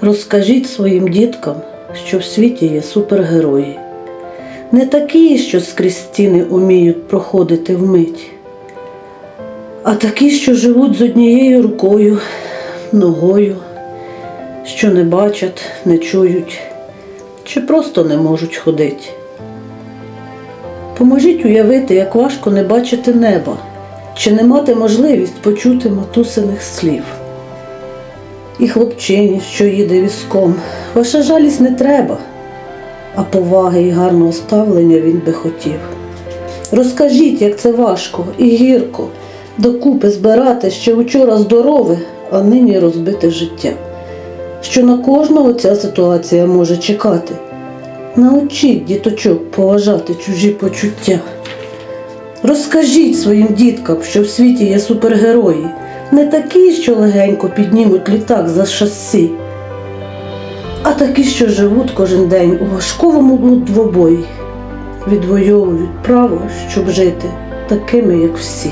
Розкажіть своїм діткам, що в світі є супергерої. Не такі, що скрізь стіни уміють проходити вмить, а такі, що живуть з однією рукою, ногою, що не бачать, не чують чи просто не можуть ходити. Поможіть уявити, як важко не бачити неба, чи не мати можливість почути матусиних слів. І хлопчині, що їде візком, ваша жалість не треба, а поваги і гарного ставлення він би хотів. Розкажіть, як це важко і гірко докупи збирати ще вчора здорове, а нині розбите життя. Що на кожного ця ситуація може чекати. Научіть діточок поважати чужі почуття. Розкажіть своїм діткам, що в світі є супергерої, не такі, що легенько піднімуть літак за шасі, а такі, що живуть кожен день у важковому двобої, відвоюють право, щоб жити такими, як всі.